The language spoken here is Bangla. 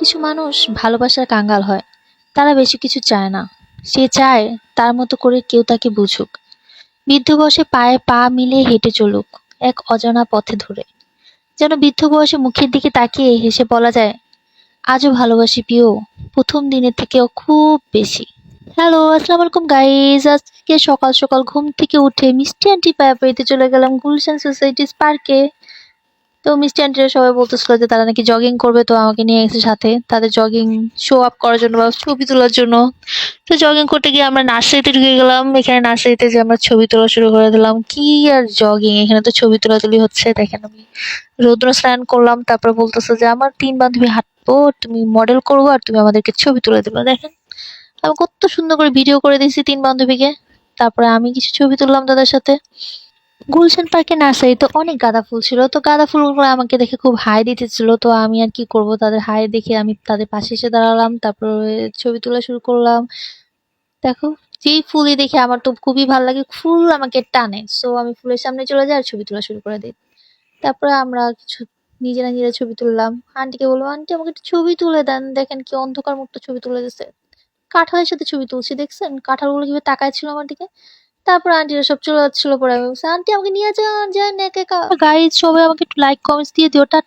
কিছু মানুষ ভালোবাসার কাঙ্গাল হয়। তারা বেশি কিছু চায় না। সে চায় তার মতো করে কেউ তাকে বুঝুক। বৃদ্ধ বয়সে পায়ে পা মিলিয়ে হেঁটে চলুক এক অজানা পথে ধরে। যেন বৃদ্ধ বয়সে মুখের দিকে তাকিয়ে হেসে বলা যায়, আজও ভালোবাসি প্রিয়, প্রথম দিনের থেকেও খুব বেশি। হ্যালো, আসসালামু আলাইকুম গাইজ আজকে সকাল সকাল ঘুম থেকে উঠে মিষ্টি আন্টি পায়ে পেতে চলে গেলাম গুলশান সোসাইটিস পার্কে তো মিষ্টি আন্টিরা সবাই বলতেছিল যে তারা নাকি জগিং করবে, তো আমাকে নিয়ে এসে সাথে তাদের জগিং শো আপ করার জন্য বা ছবি তোলার জন্য। তো জগিং করতে গিয়ে আমরা নার্সারিতে ঢুকে গেলাম। এখানে নার্সারিতে যে আমরা ছবি তোলা শুরু করে দিলাম, কি আর জগিং এখানে তো ছবি তোলাতুলি হচ্ছে, দেখেন আমি রৌদ্র স্নান করলাম, তারপর বলতেছে যে, আমার তিন বান্ধবী হাঁটবো, তুমি মডেল করব আর তুমি আমাদেরকে ছবি তুলে দিবে। দেখেন, আমি কত সুন্দর করে ভিডিও করে দিয়েছি তিন বান্ধবীকে। তারপরে আমি কিছু ছবি তুললাম তাদের সাথে। গুলশান পার্কে নার্সারিতে অনেক গাঁদা ফুল ছিল। তো গাঁদা ফুলগুলো আমাকে দেখে খুব হাই দিতেছিল। তো আমি আর কি করব? তাদের হাই দেখে আমি তাদের পাশে এসে দাঁড়ালাম। তারপরে ছবি তোলা শুরু করলাম। দেখো, যেই ফুলই দেখে আমার তো খুবই ভালো লাগে, ফুল আমাকে টানে। সো আমি ফুলের সামনে চলে যাই আর ছবি তোলা শুরু করে দিই। তারপরে আমরা কিছু নিজেরা নিজেরা ছবি তুললাম। আন্টিকে বলব আন্টি, আমাকে একটু ছবি তুলে দেন। দেখেন কি অন্ধকার মুক্ত ছবি তুলে দিচ্ছে কাঁঠালের সাথে ছবি তুলছি, দেখছেন? কাঁঠালগুলো কীভাবে তাকায় ছিল আমার দিকে? তারপর আন্টিরা সব চলে যাচ্ছিল পরে। আমি বলছি আন্টি আমাকে নিয়ে যান যান, একা একা। গাইজ সবাই আমাকে একটু লাইক কমেন্টস দিয়ে দিও, টাটা।